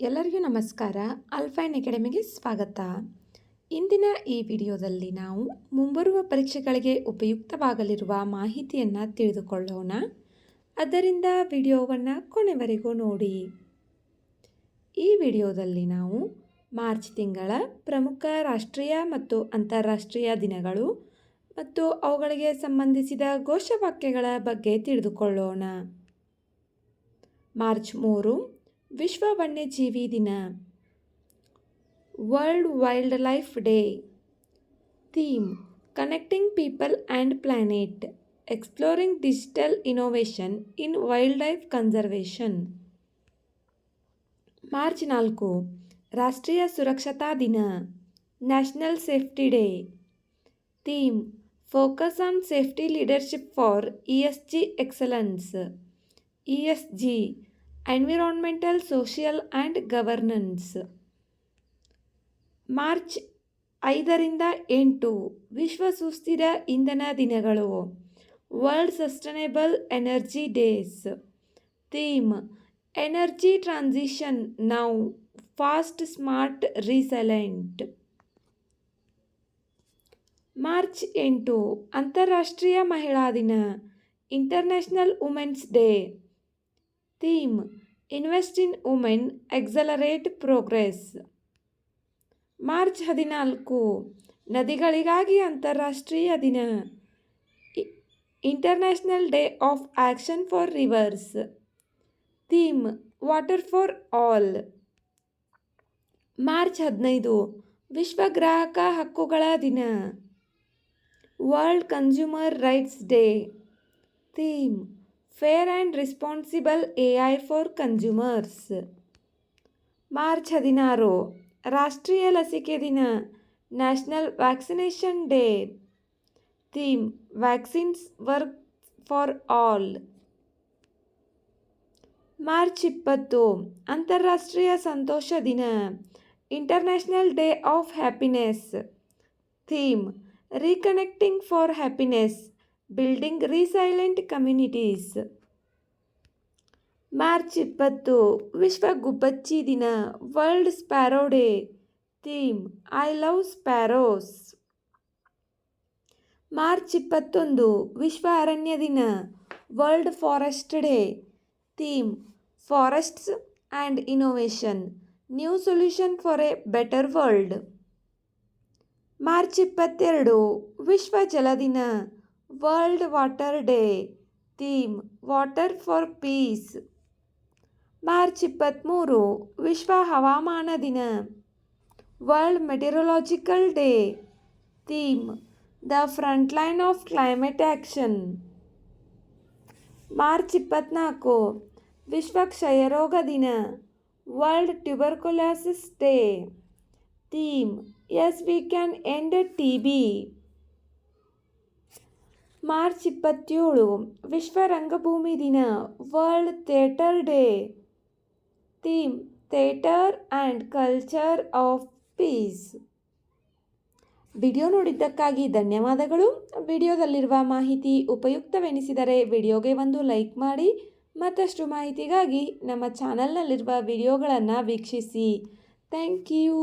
ಎಲ್ಲರಿಗೂ ನಮಸ್ಕಾರ. ಅಲ್ಫೈನ್ ಅಕಾಡೆಮಿಗೆ ಸ್ವಾಗತ. ಇಂದಿನ ಈ ವಿಡಿಯೋದಲ್ಲಿ ನಾವು ಮುಂಬರುವ ಪರೀಕ್ಷೆಗಳಿಗೆ ಉಪಯುಕ್ತವಾಗಲಿರುವ ಮಾಹಿತಿಯನ್ನು ತಿಳಿದುಕೊಳ್ಳೋಣ. ಅದರಿಂದ ವಿಡಿಯೋವನ್ನು ಕೊನೆವರೆಗೂ ನೋಡಿ. ಈ ವಿಡಿಯೋದಲ್ಲಿ ನಾವು ಮಾರ್ಚ್ ತಿಂಗಳ ಪ್ರಮುಖ ರಾಷ್ಟ್ರೀಯ ಮತ್ತು ಅಂತಾರಾಷ್ಟ್ರೀಯ ದಿನಗಳು ಮತ್ತು ಅವುಗಳಿಗೆ ಸಂಬಂಧಿಸಿದ ಘೋಷವಾಕ್ಯಗಳ ಬಗ್ಗೆ ತಿಳಿದುಕೊಳ್ಳೋಣ. ಮಾರ್ಚ್ ಮೂರು ವಿಶ್ವ ವನ್ಯಜೀವಿ ದಿನ world wildlife day theme connecting people and planet exploring digital innovation in wildlife conservation March ನಾಲ್ಕು ರಾಷ್ಟ್ರೀಯ ಸುರಕ್ಷತಾ ದಿನ national safety day theme focus on safety leadership for E S G excellence E S G environmental social and governance March ಐದರಿಂದ ಎಂಟು, ವಿಶ್ವ ಸುಸ್ಥಿರ ಇಂಧನ ದಿನಗಳು. World sustainable energy days theme energy transition now fast smart resilient March ಎಂಟು, ಅಂತಾರಾಷ್ಟ್ರೀಯ ಮಹಿಳಾ ದಿನ international women's day theme invest in women accelerate progress March ಹದಿನಾಲ್ಕು, ನದಿಗಳಿಗಾಗಿ ಅಂತಾರಾಷ್ಟ್ರೀಯ ದಿನ. International day of action for rivers theme water for all March ಹದಿನೈದು, ವಿಶ್ವ ಗ್ರಾಹಕ ಹಕ್ಕುಗಳ ದಿನ. World consumer rights day theme fair and responsible A I for consumers March ಹದಿನಾರು ರಾಷ್ಟ್ರೀಯ ಲಸಿಕೆ ದಿನ national vaccination day theme vaccines work for all March ಇಪ್ಪತ್ತು ಅಂತಾರಾಷ್ಟ್ರೀಯ ಸಂತೋಷ ದಿನ international day of happiness theme reconnecting for happiness building resilient communities March ಇಪ್ಪತ್ತು ವಿಶ್ವ ಗುಬ್ಬಚ್ಚಿ ದಿನ world sparrow day theme I love sparrows March ಇಪ್ಪತ್ತೊಂದು ವಿಶ್ವ ಅರಣ್ಯ ದಿನ world forest day theme forests and innovation new solution for a better world March ಇಪ್ಪತ್ತೆರಡು ವಿಶ್ವ ಜಲ ದಿನ world water day theme water for peace March ಇಪ್ಪತ್ತ್ಮೂರು ವಿಶ್ವ ಹವಾಮಾನ ದಿನ world meteorological day theme the frontline of climate action March ಇಪ್ಪತ್ತ್ನಾಲ್ಕು ವಿಶ್ವ ಕ್ಷಯರೋಗ ದಿನ world tuberculosis day theme yes we can end T B March ಇಪ್ಪತ್ತೇಳು, ವಿಶ್ವ ರಂಗಭೂಮಿ ದಿನ, world theatre day. Theme, theatre and culture of peace. Video ನೋಡಿದ್ದಕ್ಕಾಗಿ ಧನ್ಯವಾದಗಳು. ವಿಡಿಯೋದಲ್ಲಿರುವ ಮಾಹಿತಿ ಉಪಯುಕ್ತವೆನಿಸಿದರೆ ವಿಡಿಯೋಗೆ ಒಂದು ಲೈಕ್ ಮಾಡಿ, ಮತ್ತಷ್ಟು ಮಾಹಿತಿಗಾಗಿ ನಮ್ಮ ಚಾನಲ್ನಲ್ಲಿರುವ ವಿಡಿಯೋಗಳನ್ನು ವೀಕ್ಷಿಸಿ. Thank you.